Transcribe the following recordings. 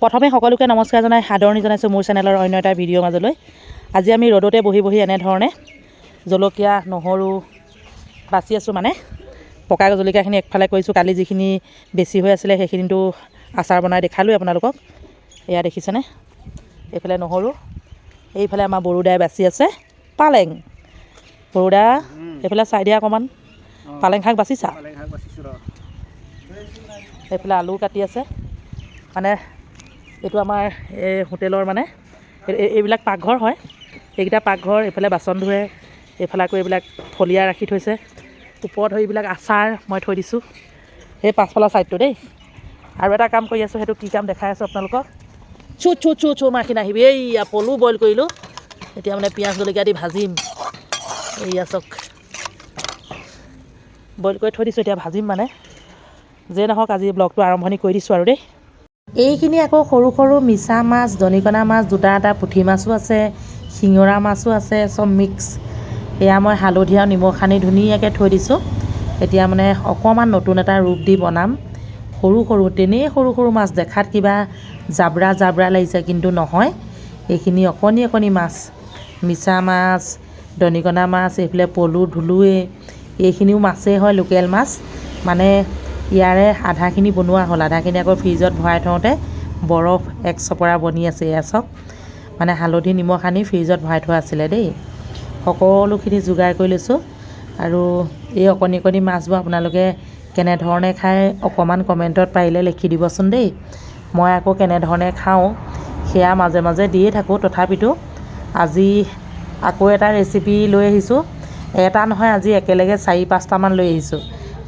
প্ৰথমে সকলোকে নমস্কাৰ জনাই সাদৰণি জনাইছোঁ মোৰ চেনেলৰ অন্য এটা ভিডিঅ'ৰ মাজলৈ। আজি আমি ৰ'দতে বহি বহি এনেধৰণে জলকীয়া নহৰু বাচি আছোঁ মানে। পকা জলকীয়াখিনি একফালে কৰিছোঁ কালি যিখিনি বেছি হৈ আছিলে সেইখিনিতো আচাৰ বনাই দেখালোৱে আপোনালোকক। এয়া দেখিছেনে? এইফালে নহৰু এইফালে আমাৰ বড়োদাই বাচি আছে পালেং। বড়োদা এইফালে চাই দিয়া অকণমান। পালেং শাক বাচিছা? এইফালে আলু কাটি আছে। মানে এইটো আমাৰ এই হোটেলৰ মানে এই- এই- এইবিলাক পাকঘৰ হয়। এইকেইটা পাকঘৰ এইফালে বাচন ধুৱে এইফালে আকৌ এইবিলাক ফলিয়া ৰাখি থৈছে। ওপৰত এইবিলাক আচাৰ মই থৈ দিছোঁ। সেই পাছফালৰ ছাইডটো দেই। আৰু এটা কাম কৰি আছোঁ সেইটো কি কাম দেখাই আছোঁ আপোনালোকক। চু চু চু চু মাখি নাহিবি এইয়া পলু বইল কৰিলোঁ। এতিয়া মানে পিঁয়াজ জলকীয়া দি ভাজিম। এইয়া চাওক বইল কৰি থৈ দিছোঁ এতিয়া ভাজিম মানে। যে নহওক আজি ব্লগটো আৰম্ভণি কৰি দিছোঁ আৰু দেই। এইখিনি আকৌ সৰু সৰু মিছা মাছ দনিকণা মাছ, দুটা এটা পুঠি মাছো আছে, শিঙৰা মাছো আছে, চব মিক্স। এয়া মই হালধীয়া আৰু নিমখ সানি ধুনীয়াকৈ থৈ দিছোঁ। এতিয়া মানে অকণমান নতুন এটা ৰূপ দি বনাম। সৰু সৰু, তেনেই সৰু সৰু মাছ দেখাত কিবা জাবৰা জাবৰা লাগিছে কিন্তু নহয়। এইখিনি অকণি অকণি মাছ, মিছা মাছ দনিকণা মাছ, এইফালে পলু ধুলুৱে, এইখিনিও মাছেই হয় লোকেল মাছ। মানে ইয়াৰে আধাখিনি বনোৱা হ'ল। আধাখিনি আকৌ ফ্ৰিজত ভৰাই থওঁতে বৰফ এক চপৰা বনি আছে এয়া চব। মানে হালধি, নিমখ সানি ফ্ৰিজত ভৰাই থোৱা আছিলে দেই। সকলোখিনি যোগাৰ কৰি লৈছোঁ। আৰু এই অকণি অকণি মাছবোৰ আপোনালোকে কেনেধৰণে খায় অকণমান কমেণ্টত পাৰিলে লিখি দিবচোন দেই। মই আকৌ কেনেধৰণে খাওঁ সেয়া মাজে মাজে দিয়ে থাকোঁ। তথাপিতো আজি আকৌ এটা ৰেচিপি লৈ আহিছোঁ। এটা নহয়, আজি একেলগে চাৰি পাঁচটামান লৈ আহিছোঁ।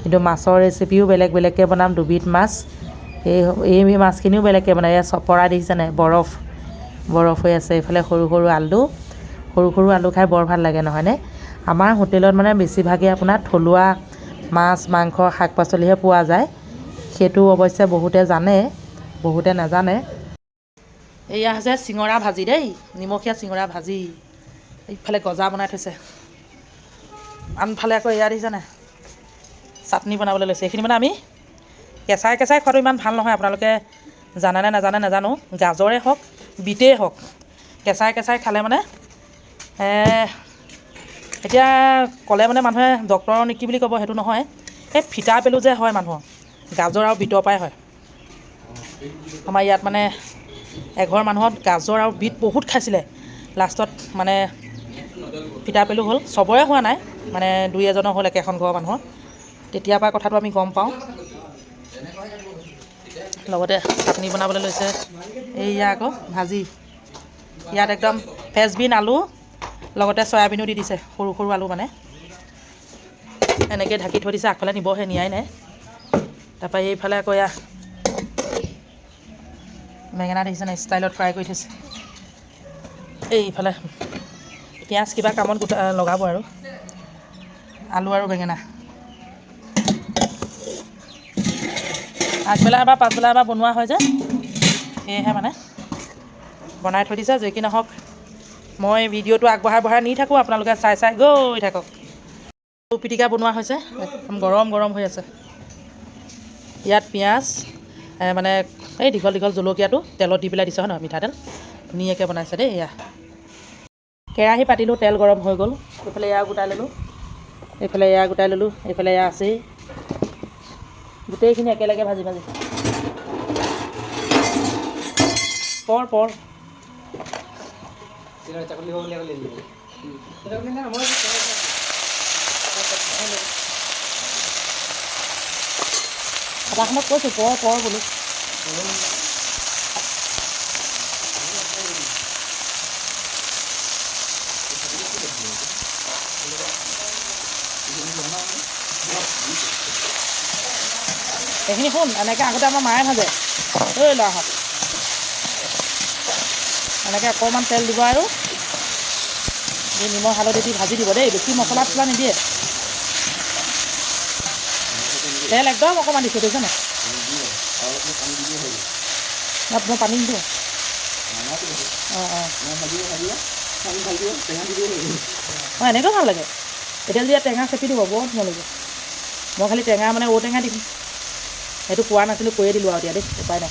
কিন্তু মাছৰ ৰেচিপিও বেলেগ বেলেগকৈ বনাম, দুবিধ মাছ। এই এই মাছখিনিও বেলেগকৈ বনাম। এয়া চপৰা দেখিছেনে বৰফ বৰফ হৈ আছে। এইফালে সৰু সৰু আলু, সৰু সৰু আলু খাই বৰ ভালো লাগে নহয়নে আমাৰ হোটেলত মানে বেছিভাগেই আপোনাৰ থলুৱা মাছ, মাংস শাক পাচলিহে পোৱা যায়। সেইটো অৱশ্যে বহুতে জানে, বহুতে নাজানে। এয়া হৈছে চিঙৰা ভাজি দেই, নিমখীয়া চিঙৰা ভাজি। এইফালে গজা বনাই থৈছে। আনফালে আকৌ এয়া দেখিছেনে চাটনি বনাবলৈ লৈছে। এইখিনি মানে আমি কেঁচাই কেঁচাই খোৱাটো ইমান ভাল নহয় আপোনালোকে জানেনে নাজানে নাজানো। গাজৰে হওক বিটেই হওক কেঁচাই কেঁচাই খালে মানে এতিয়া ক'লে মানে মানুহে ডক্টৰৰ নেকি বুলি ক'ব সেইটো নহয়। এই ফিটা পেলু যে হয় মানুহৰ গাজৰ আৰু বিটৰ পৰাই হয়। আমাৰ ইয়াত মানে এঘৰ মানুহত গাজৰ আৰু বিট বহুত খাইছিলে। লাষ্টত মানে ফিটা পেলু হ'ল চবৰে হোৱা নাই। মানে দুই এজনৰ হ'ল একেখন ঘৰৰ মানুহৰ। তেতিয়াৰ পৰা কথাটো আমি গম পাওঁ। লগতে চাটনি বনাবলৈ লৈছে। এইয়া আকৌ ভাজি। ইয়াত একদম ফেচবিন আলু লগতে চয়াবিনো দি দিছে সৰু সৰু আলু মানে। এনেকৈ ঢাকি থৈ দিছে আগফালে নিবহে নিয়াই নাই। তাৰপৰা এইফালে আকৌ এয়া বেঙেনা দেখিছেনে ষ্টাইলত ফ্ৰাই কৰি থৈছে। এইফালে পিঁয়াজ কিবা কামত গোটা লগাব আৰু। আলু আৰু বেঙেনা আগবেলা এবাৰ পাছবেলা এবাৰ বনোৱা হয় যে। সেয়েহে মানে বনাই থৈ দিছে যি কি নহওক। মই ভিডিঅ'টো আগবঢ়াই বঢ়াই নি থাকোঁ আপোনালোকে চাই চাই গৈ থাকক। পিটিকা বনোৱা হৈছে। একদম গৰম গৰম হৈ আছে। ইয়াত পিঁয়াজ মানে এই দীঘল দীঘল জলকীয়াটো তেলত দি পেলাই দিছে হয় নহয় মিঠাতেল? ধুনীয়াকৈ বনাইছে দেই এয়া। কেৰাহী পাতিলোঁ তেল গৰম হৈ গ'ল। এইফালে এয়া গোটাই ল'লোঁ। এইফালে এয়া গোটাই ল'লোঁ এইফালে এয়া আছেই। গোটেইখিনি একেলগে ভাজি ভাজি। পৰ পৰ। ছাগলী হ'ব লাগিব এটা সময়ত কৈছোঁ পৰ পৰ বোলো। এইখিনি শুন এনেকৈ আগতে আমাৰ মায়ে ভাজে। ঐ ল'ৰাহঁত এনেকৈ অকণমান তেল দিব আৰু। দি নিমখ হালধি দি ভাজি দিব দেই বেছি মছলা চছলা নিদিয়ে। তেল একদম অকণমান দিছোঁ দেখিছেনে? নাই মই পানী নিদিওঁ। অঁ অঁ। অঁ এনেকৈ ভাল লাগে। এতিয়া ইয়াত টেঙা চেপি দিব বৰ ধুনীয়া লাগিব মই খালি টেঙা মানে ঔটেঙা দিম। সেইটো কোৱা নাছিলোঁ কৈয়ে দিলোঁ আৰু এতিয়া দেই উপায় নাই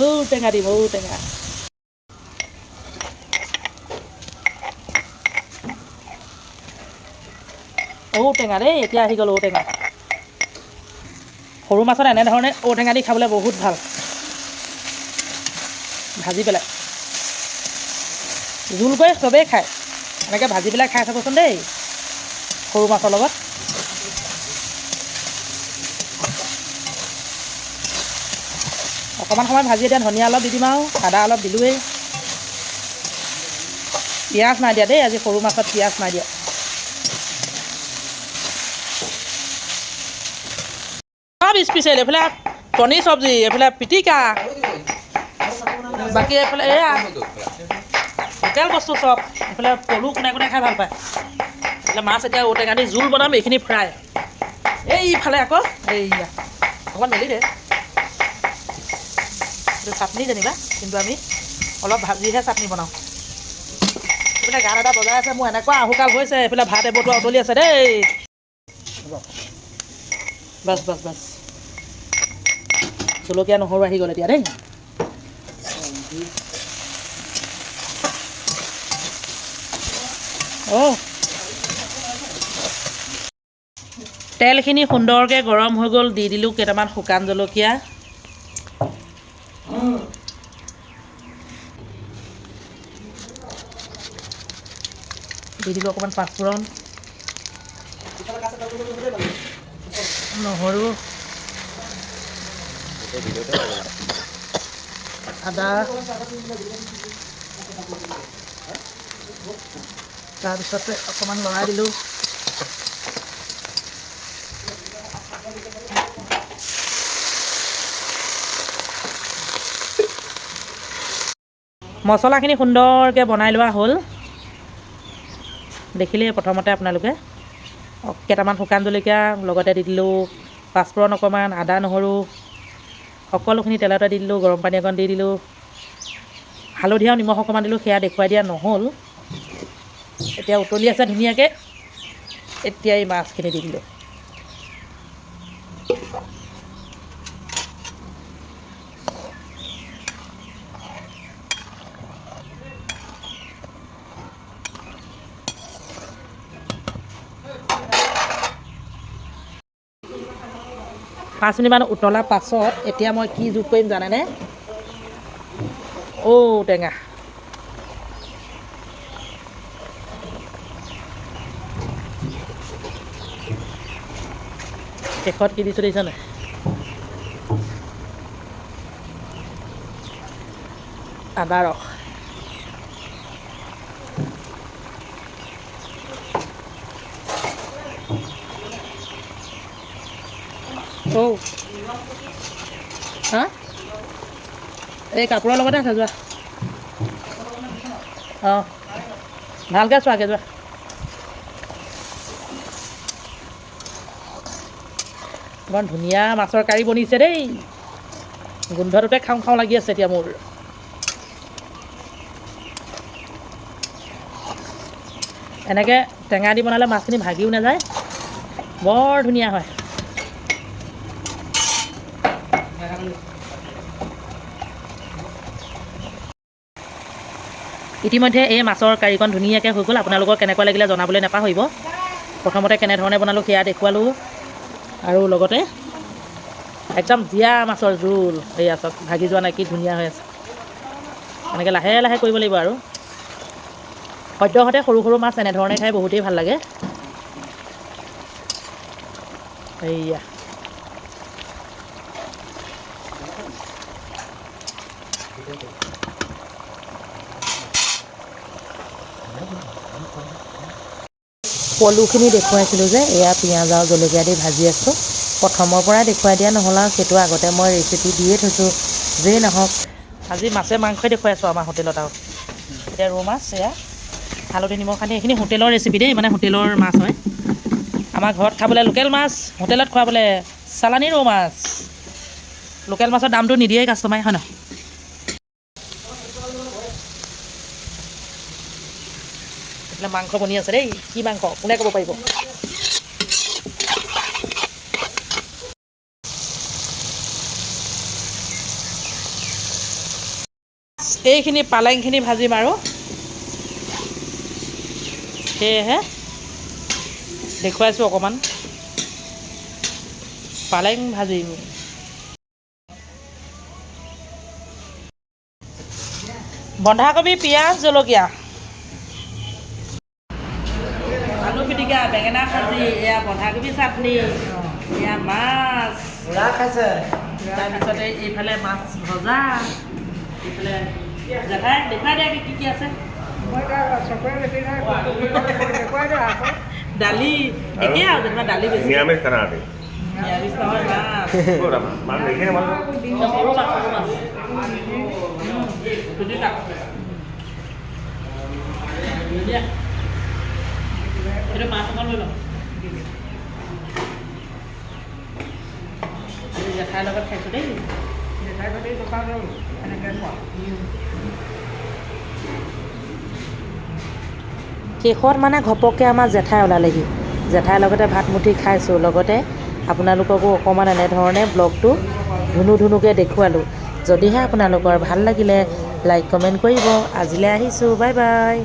ঔটেঙা দিম ঔটেঙা ঔটেঙা দেই এতিয়া আহি গ'ল ঔটেঙা সৰু মাছত এনেধৰণে ঔটেঙা দি খাবলৈ বহুত ভাল ভাজি পেলাই জোল কৰি চবেই খায় এনেকৈ ভাজি পেলাই খাই চাবচোন দেই সৰু মাছৰ লগত অকণমান সময় ভাজি এতিয়া ধনিয়া অলপ দি দিম আৰু আদা অলপ দিলোঁৱেই। পিঁয়াজ নাই দিয়া দেই আজি সৰু মাছত পিঁয়াজ নাই দিয়া। চব স্পেচিয়েল এইফালে পনীৰ চব্জি এইফালে পিটিকা বাকী এইফালে এয়া লোকেল বস্তু চব এইফালে পলু কোনে কোনে খাই ভাল পায়। এইফালে মাছ এতিয়া ঔটেঙা দি জোল বনাম এইখিনি ফ্ৰাই। এইফালে আকৌ এইয়া অকণমান মেলি দে। এইটো চাটনি যেনিবা কিন্তু আমি অলপ ভাজিহে চাটনি বনাওঁ। এইফালে গান এটা বজাই আছে মোৰ এনেকুৱা আহুকাল হৈছে এইফালে ভাত এবটোৱা উতলি আছে দেই। বাছ বাছ বাছ। জলকীয়া নহৰু আহি গ'ল এতিয়া দেই। অঁ তেলখিনি সুন্দৰকৈ গৰম হৈ গ'ল দি দিলোঁ কেইটামান শুকান জলকীয়া। দি দিলোঁ অকণমান পাঁচফোৰণ নহৰু। আদা। তাৰপিছতে অকণমান লৰাই দিলোঁ। মছলাখিনি সুন্দৰকৈ বনাই লোৱা হ'ল। দেখিলেই প্ৰথমতে আপোনালোকে কেইটামান শুকান জলকীয়া লগতে দি দিলোঁ পাঁচফোৰণ অকণমান আদা নহৰু সকলোখিনি তেলতে দি দিলোঁ গৰম পানী অকণ দি দিলোঁ। হালধি আৰু নিমখ অকণমান দিলোঁ সেয়া দেখুৱাই দিয়া নহ'ল। এতিয়া উতলি আছে ধুনীয়াকৈ এতিয়া এই মাছখিনি দি দিলোঁ। পাঁচ মিনিটমান উতলাৰ পাছত, এতিয়া মই কি যোগ কৰিম জানেনে? ঔ, টেঙা। শেষত কি দিছোঁ দেখিছানে? আদা ৰস। ঔ। হা? এই কাপোৰৰ লগতে আছে, যোৱা। অঁ। ভালকৈ চোৱাকৈ যোৱা। ইমান ধুনীয়া মাছৰ কাৰী বনিছে দেই। গোন্ধটোতে খাওঁ খাওঁ লাগি আছে এতিয়া মোৰ। এনেকৈ টেঙা দি বনালে মাছখিনি ভাগিও নাযায়। বৰ ধুনীয়া হয়। ইতিমধ্যে এই মাছৰ কাৰীকণ ধুনীয়াকৈ হৈ গ'ল। আপোনালোকৰ কেনেকুৱা লাগিলে জনাবলৈ নাপাহৰিব। প্ৰথমতে কেনেধৰণে বনালোঁ সেয়া দেখুৱালোঁ। আৰু লগতে একদম জীয়া মাছৰ জোল। এয়া চাওক ভাগি যোৱা নাই কি ধুনীয়া হৈ আছে। এনেকৈ লাহে লাহে কৰিব লাগিব আৰু। সদ্যহতে সৰু সৰু মাছ এনেধৰণে খাই বহুতেই ভাল লাগে। এইয়া। পলুখিনি দেখুৱাইছিলোঁ যে এয়া পিঁয়াজ আৰু জলকীয়া দি ভাজি আছোঁ। প্ৰথমৰ পৰাই দেখুৱাই দিয়া নহ'ল আৰু সেইটো আগতে মই ৰেচিপি দিয়ে থৈছোঁ যেই নহওক। আজি মাছে মাংসই দেখুৱাই আছোঁ আমাৰ হোটেলত আৰু। এতিয়া ৰৌ মাছ এয়া হালধি নিমখ সানি এইখিনি হোটেলৰ ৰেচিপি দেই মানে হোটেলৰ মাছ হয়। আমাৰ ঘৰত খাবলৈ লোকেল মাছ হোটেলত খোৱাবলৈ চালানী ৰৌ মাছ। লোকেল মাছৰ দামটো নিদিয়েই কাষ্টমাৰে হয় নহয়? মাংস বনি আছে দেই কি মাংস কোনে ক'ব পাৰিব এইখিনি পালেংখিনি ভাজিম আৰু সেয়েহে দেখুৱাইছোঁ অকণমান পালেং ভাজিম। বন্ধাকবি পিঁয়াজ জলকীয়া। বেঙেনা ভাজি এয়া বন্ধাকবি চাটনি এয়া মাছ। পুৰা খাইছে? তাৰপিছতে এইফালে মাছ ভজা। এইফালে জেঠাই দেখাই দিয়া কি কি আছে। দালি একেই আৰু যেনিবা দালি বেছি। নিৰামিষ খানা আজি। নিৰামিষ নহয় মাছ। সৰু মাছ সৰু মাছ। এইটো অকণ লৈ লওঁ জেঠাইৰ লগত খাইছোঁ দেই। শেষত মানে ঘপককৈ আমাৰ জেঠাই ওলালেহি। জেঠাইৰ লগতে ভাত মুঠি খাইছোঁ লগতে আপোনালোককো অকণমান এনেধৰণে ব্লগটো ধুনু ধুনুকৈ দেখুৱালোঁ। যদিহে আপোনালোকৰ ভাল লাগিলে লাইক কমেণ্ট কৰিব। আজিলৈ আহিছোঁ বাই বাই।